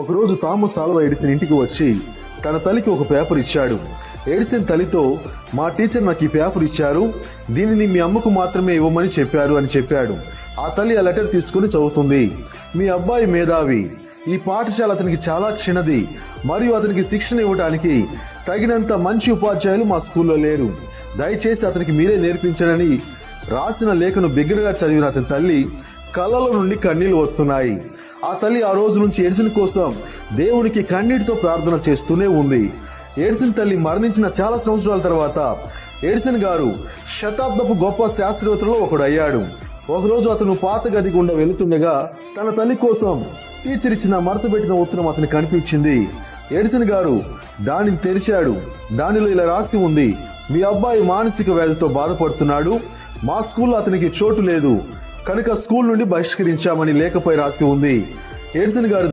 ఒకరోజు Thomas Alva Edison ఇంటికి వచ్చి తన తల్లికి ఒక పేపర్ ఇచ్చాడు. ఎడిసన్ తల్లితో మా టీచర్ నాకు ఈ పేపర్ ఇచ్చారు దీనిని మీ అమ్మకు మాత్రమే ఇవ్వమని చెప్పారు అని చెప్పాడు. ఆ తల్లి ఆ లెటర్ తీసుకుని చదువుతుంది. మీ అబ్బాయి మేధావి ఈ పాఠశాల అతనికి చాలా చిన్నది మరియు అతనికి శిక్షణ ఇవ్వడానికి తగినంత మంచి ఉపాధ్యాయులు మా స్కూల్లో లేరు. దయచేసి అతనికి మీరే నేర్పించడని రాసిన లేఖను బిగ్గరగా చదివిన అతని తల్లి కళ్ళలో నుండి కన్నీళ్ళు వస్తున్నాయి. ఆ తల్లి ఆ రోజు నుంచి ఎడిసిన్ కోసం దేవునికి కన్నీటితో ప్రార్థన చేస్తూనే ఉంది. ఎడిసిన్ తల్లి మరణించిన చాలా సంవత్సరాల తర్వాత ఎడిసిన్ గారు శతాబ్దపు గొప్ప శాస్త్రవేత్తలో ఒకడు అయ్యాడు ఒకరోజు అతను పాత గది గుండా వెళుతుండగా తన తల్లి కోసం టీచర్ ఇచ్చిన మడతపెట్టిన ఉత్తరం అతనికి కనిపించింది. ఎడిసన్ గారు దానిని తెరిచాడు. దానిలో ఇలా రాసి ఉంది మీ అబ్బాయి మానసిక వ్యాధితో బాధపడుతున్నాడు. మా స్కూల్లో అతనికి చోటు లేదు. కనుక స్కూల్ నుండి బహిష్కరించామని లేఖపై రాసి ఉంది. ఏడ్సన్ గారు